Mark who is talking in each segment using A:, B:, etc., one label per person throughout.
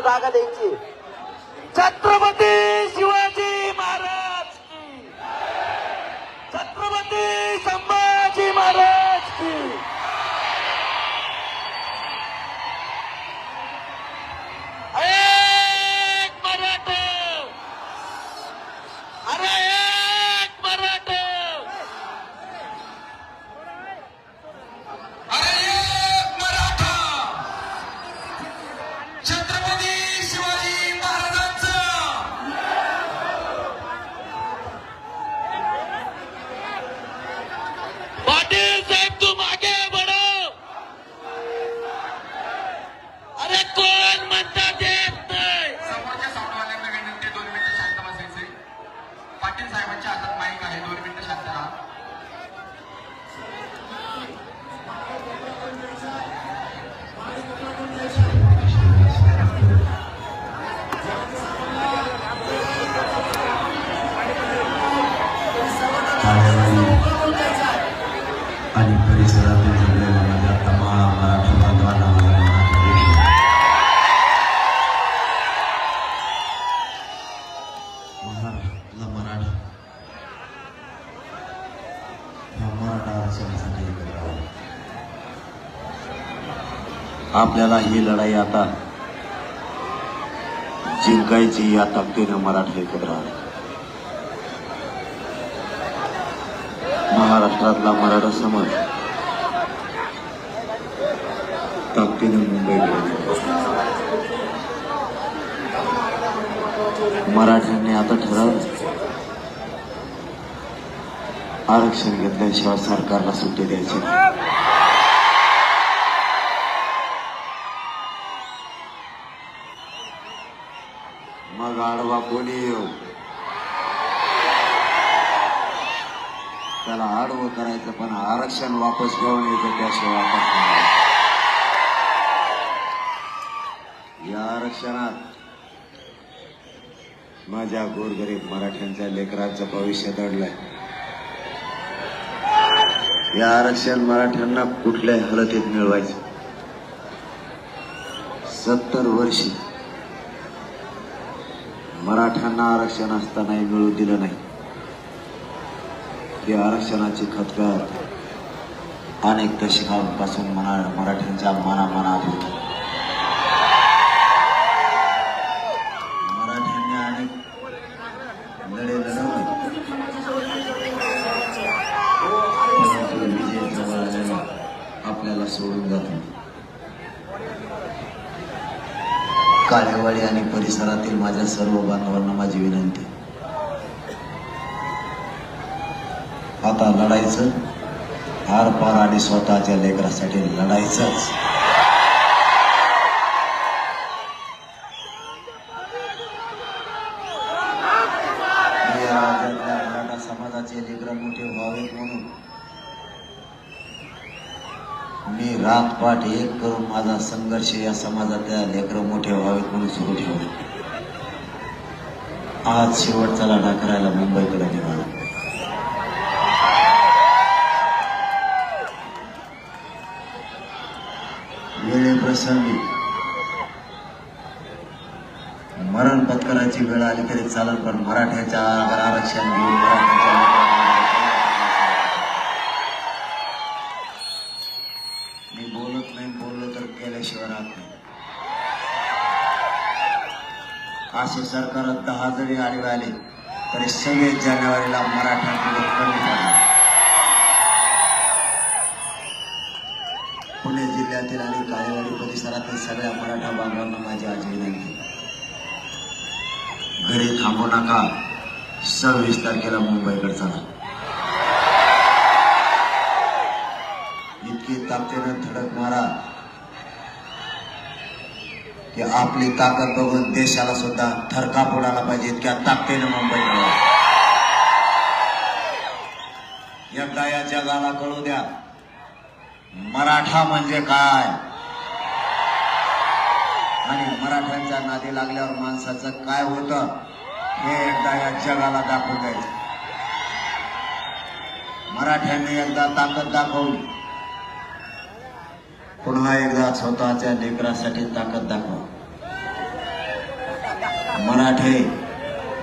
A: जागा द्यायची.
B: आपल्याला ही लढाई आता जिंकायची या ताकदीनं मराठा एकत्र आला. महाराष्ट्रातला मराठा समाज ताकदीने मुंबईकडे मराठ्यांनी आता ठरवलं आरक्षण घेतल्याशिवाय सरकारला सुट्टी द्यायची गाढवा कोणी येऊ त्याला आडवं करायचं पण आरक्षण वापस घेऊन येतं त्याशिवाय वापस नाही या आरक्षणात माझ्या गोरगरीब मराठ्यांच्या लेकरांचं भविष्य दडलंय. या आरक्षण मराठ्यांना कुठल्याही हलतीत मिळवायचं. सत्तर वर्षी मराठ्यांना आरक्षण असतानाही मिळू दिलं नाही. हे आरक्षणाची खतखत अनेक दशकांपासून मना मराठ्यांच्या मनामनात होती मराठ्यांनी अनेक लढे लढवले परंतु विजय जवळ आलेला आपल्याला सोडून जातो काळेवाडी आणि परिसरातील माझ्या सर्व बांधवांना माझी विनंती. आता लढायचं. आर पार आणि स्वतःच्या लेकरासाठी लढायचंच मी या राज्यातल्या मराठा समाजाचे लेकर मोठे व्हावेत म्हणून मी रातपाट एक करून माझा संघर्ष या समाजातल्या लेकर मोठे व्हावेत म्हणून सुरू ठेवला. आज शेवटचा लढा करायला मुंबईकडे निघाला. वेळेप्रसंगी मरण पत्कराची वेळ आली तरी चालत पण मराठ्याच्या आरक्षण घेऊन मराठ्याच्या मी बोलत नाही बोललो तर केल्याशिवाय राहत नाही असे सरकार दहा जरी आडवे आले तरी सव्वीस जानेवारीला मराठ्यांकडे कमी पडला पुणे जिल्ह्यातील आणि काळेवाडी परिसरातील सगळ्या मराठा बांधवांना माझी आज विनंती. घरी थांबू नका. सव्वीस तारखेला मुंबईकडे चला. इतकी ताकदीनं धडक मारा. की आपली ताकद बघून देशाला सुद्धा थरकाप उडाला पाहिजे इतक्या ताकदीनं मुंबईकडे या. एकदा या जगाला कळू द्या. मराठा म्हणजे काय? आणि मराठ्यांच्या नादी लागल्यावर माणसाचं काय होतं हे एकदा या जगाला दाखवू द्यायचं. मराठ्यांनी एकदा ताकद दाखवली. पुन्हा एकदा स्वतःच्या लेकरासाठी ताकद दाखवा. मराठे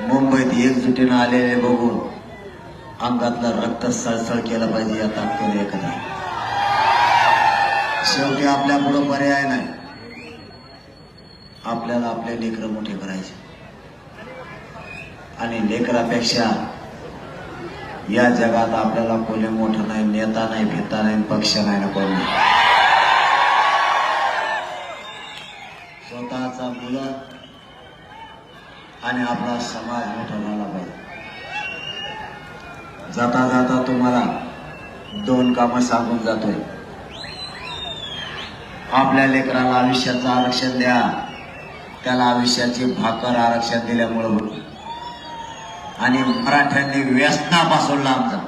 B: मुंबईत एकजुटीनं आलेले बघून अंगातलं रक्त सळसळ केलं पाहिजे या ताकदीने एकत्र शेवटी आपल्या पुढं पर्याय नाही. आपल्याला आपले लेकरं मोठे करायचे. आणि लेकरापेक्षा या जगात आपल्याला कोणी मोठं नाही नेता नाही भिता नाही पक्ष नाही ना कोणी मुलं आणि आपला समाज मोठा झाला पाहिजे. जाता जाता तुम्हाला दोन कामं सांगून जातोय. आपल्या लेकराला आयुष्याचं आरक्षण द्या. त्याला आयुष्याची भाकर आरक्षण दिल्यामुळं होत आणि मराठ्यांनी व्यसनापासून लांब आमचा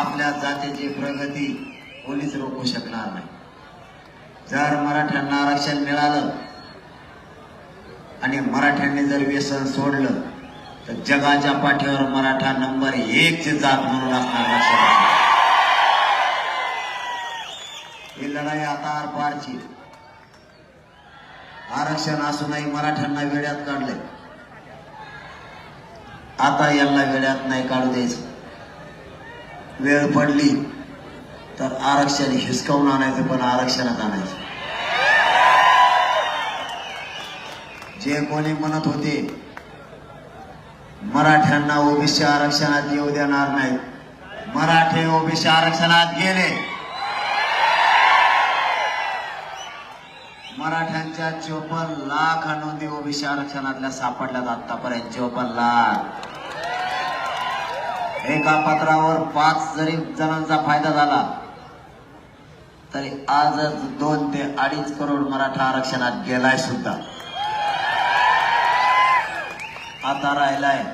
B: आपल्या जातीची प्रगती कोणीच रोखू शकणार नाही. जर मराठ्यांना आरक्षण मिळालं आणि मराठ्यांनी जर व्यसन सोडलं तर जगाच्या पाठीवर मराठा नंबर एक ची जात म्हणून असणार लक्षात ही लढाई आता आरपारची. आरक्षण असूनही मराठ्यांना वेड्यात काढले आता यांना वेड्यात नाही काढू द्यायचं. वेळ पडली तर आरक्षण हिसकावून आणायचं पण आरक्षणात आणायचं. जे कोणी म्हणत होते मराठ्यांना ओबीसी आरक्षणात येऊ देणार नाही. मराठे ओबीसी आरक्षणात गेले. मराठ्यांच्या चोपन्न लाख नोंदी ओबीसी आरक्षणातल्या सापडल्यात आतापर्यंत. चोपन्न लाख. एका पत्रावर पाच जरी जणांचा फायदा झाला तरी आजच दोन ते अडीच करोड मराठा आरक्षणात गेलाय सुद्धा. आता राहिलाय.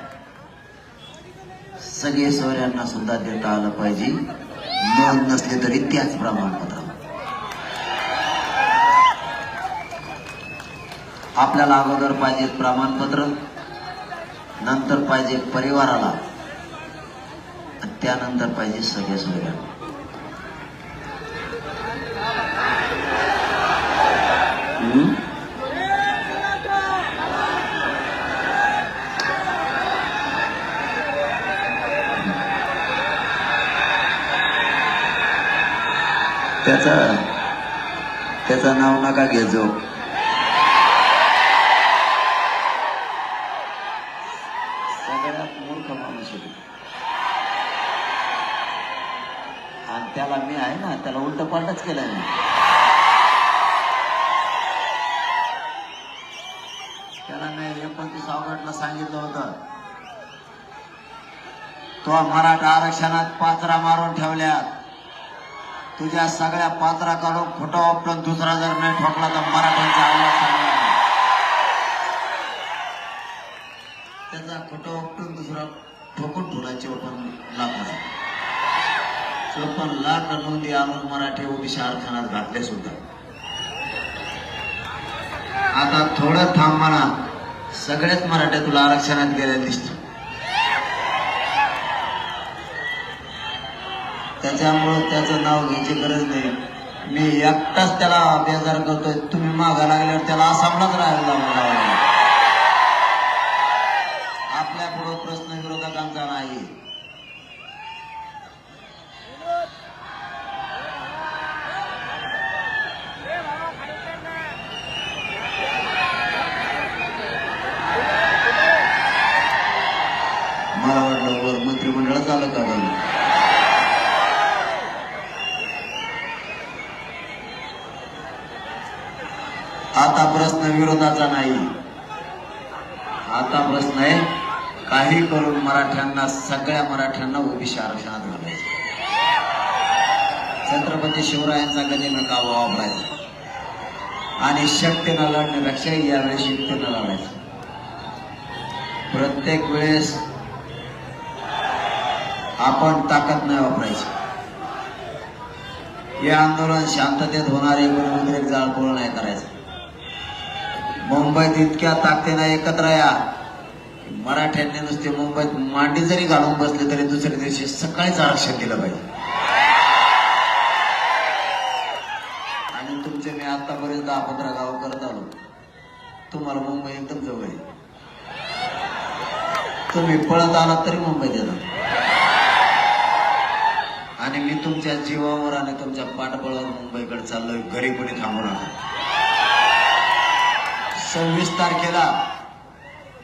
B: सगळे सोयऱ्यांना सुद्धा देता आलं पाहिजे. नोंद नसले तरी त्याच प्रमाणपत्र. आपल्याला अगोदर पाहिजे प्रमाणपत्र नंतर पाहिजे परिवाराला त्यानंतर पाहिजे सगळे सोयऱ्यांना. त्याचा त्याचं नाव नका घेजो. सगळ्यात मूर्ख माणूस आणि त्याला मी आहे ना त्याला उलट पालटच केलंय मी. त्याला मी एकोणतीस ऑगस्टला सांगितलं होतं. तो मराठा आरक्षणात पात्रा मारून ठेवल्यात. तुझ्या सगळ्या पात्रा काढून खोटा वापरून दुसरा जर नाही ठोकला तर मराठ्यांचा आवाज त्याचा खोटा वापरून दुसरा ठोकून ठोलायचे पण लाख चोपन लाख नोंदी आणून मराठी ओबीसी आरक्षणात घातले सुद्धा. आता थोडं थांब म्हणा. सगळेच मराठे तुला आरक्षणात गेले दिसतो त्याच्यामुळं त्याचं नाव घ्यायची गरज नाही. मी एकटाच त्याला बेजार करतोय. तुम्ही मागा लागल्यावर त्याला आसामलाच राहायला लावून आपल्या पुढं प्रश्न विरोधकांचा नाही मला वाटलं वर मंत्रिमंडळात आलं का घालून आता प्रश्न विरोधाचा नाही. आता प्रश्न आहे काही करून मराठ्यांना सगळ्या मराठ्यांना ओबीसी आरक्षणात घालायचं. छत्रपती शिवरायांचा गजेनं कावा वापरायचा. आणि शक्तीनं लढण्यापेक्षा यावेळेस युक्तीनं लढायचं. प्रत्येक वेळेस आपण ताकद नाही वापरायची. हे आंदोलन शांततेत होणारे कोणी उद्रेक जाळपोळ नाही करायचं. मुंबईत इतक्या ताकदीनं एकत्र या. मराठ्यांनी नुसते मुंबईत मांडी जरी घालून बसले तरी दुसऱ्या दिवशी सकाळीच आरक्षण दिलं पाहिजे. आणि तुमचे मी आतापर्यंत दहा पंधरा गाव करत आलो तुम्हाला मुंबई एकदम जवळ आहे. तुम्ही पळत आलात तरी मुंबईत येतात आणि मी तुमच्या जीवावर आणि तुमच्या पाठबळावर मुंबईकडे चाललोय घरी कोणी थांबू नका. सव्वीस तारखेला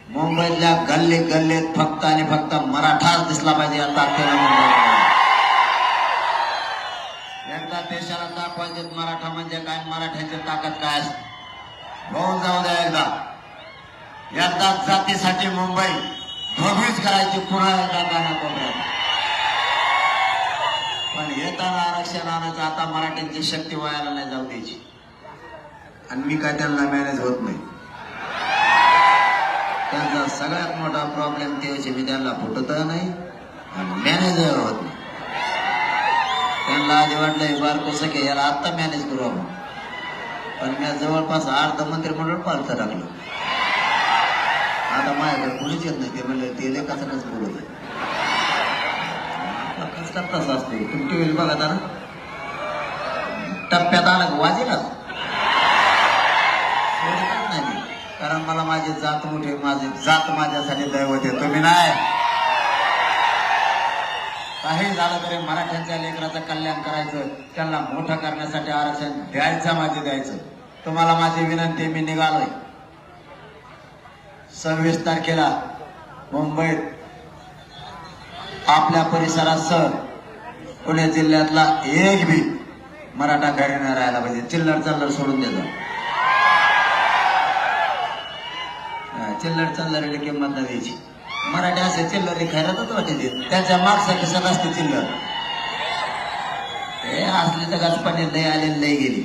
B: मुंबईतल्या गल्ली गल्लीत फक्त आणि फक्त मराठाच दिसला पाहिजे या तारखेला मुंबईला एकदा देशाला दाखवायचे मराठा म्हणजे काय? मराठ्याची ताकद काय? असते होऊन जाऊ द्या एकदा. एकदा जातीसाठी मुंबई भगवीच करायची पुन्हा एकदा गाणं कोपऱ्यात. पण येताना आरक्षण आणायचं आता मराठ्यांची शक्ती व्हायला नाही जाऊ द्यायची. आणि मी काय त्यांना मॅनेज होत नाही. त्यांचा सगळ्यात मोठा प्रॉब्लेम ते मी त्यांना फुटत नाही आणि मॅनेज होत नाही. त्यांना आधी वाटलं बार कसं की याला आत्ता मॅनेज करू आपण. पण मी जवळपास अर्ध मंत्रिमंडळ पालतं टाकलं. आता माझ्याकडे कोणीच येत नाही. ते म्हणलं ते लय कचकच बोलत आहे. आपला तसा असतो? तुम्ही टी बघा ना टप्प्यात आला का? मला माझी जात मोठी माझी जात माझ्यासाठी दैवत आहे. तुम्ही नाही? काही झालं तरी मराठ्यांच्या लेकराचं कल्याण करायचं त्यांना मोठं करण्यासाठी आरक्षण द्यायचं माझे द्यायचं. तुम्हाला माझी विनंती मी निघालोय. सव्वीस तारखेला मुंबईत आपल्या परिसरासह पुणे जिल्ह्यातला एक बी मराठा घरी नाही राहायला पाहिजे. चिल्लर चल्लर सोडून देतो. चिल्लर चल्लर किंमत नाही द्यायची मराठी असे चिल्लर खैरातच वाटायचे देत. त्याच्या मागच्या कसं असते चिल्लर. हे असले तर गचपाने लय आले लय गेली.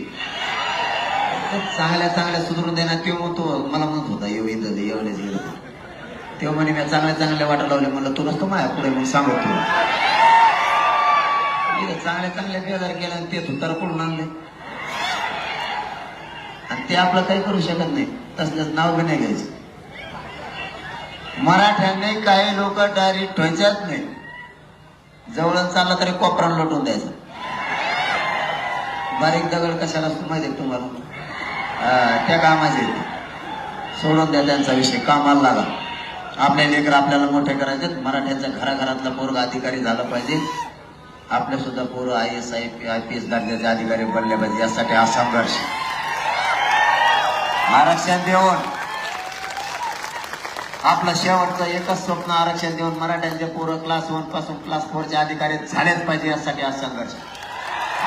B: चांगल्या चांगल्या सुधरून देणार ते म्हणतो मला म्हणत होता येऊ इथं एवढेच गेलो तेव्हा म्हणे मी चांगल्या चांगल्या वाटा लावले म्हणलं तू नसतो माझ्या पुढे मग सांगत. तू चांगल्या चांगल्या बेजार केला आणि ते धुतार कुठून आणले. आणि ते आपलं काही करू शकत नाही. तसलंच नाव बी नाही घ्यायचं. मराठ्यांनी काही लोक डायरेक्ट ठेवायच्याच नाही. जवळ चालला तरी कोपरा लोटून द्यायचं. बारीक दगड कशाला असतो माहिती आहे तुम्हाला? त्या कामाचे. आहेत. सोडून द्या त्यांचा विषय कामाला लागा. आपले लेकर आपल्याला मोठे करायचे मराठ्यांचा घराघरातला पोरग अधिकारी झाला पाहिजे. आपल्या सुद्धा पोरं I S I P I P S दर्जाचे अधिकारी बनले पाहिजे. यासाठी हा संघर्ष. आरक्षण देऊन आपलं शेवटचं एकच स्वप्न आरक्षण देऊन मराठ्यांचे पोरं क्लास वनपासून क्लास फोरचे अधिकारी झालेच पाहिजे यासाठी हा संघर्ष.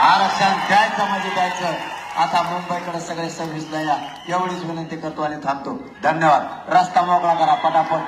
B: आरक्षण द्यायचं म्हणजे द्यायचं. आता मुंबईकडे सगळे सर्व्हिसला या एवढीच विनंती करतो आणि थांबतो. धन्यवाद. रस्ता मोकळा करा पटापट.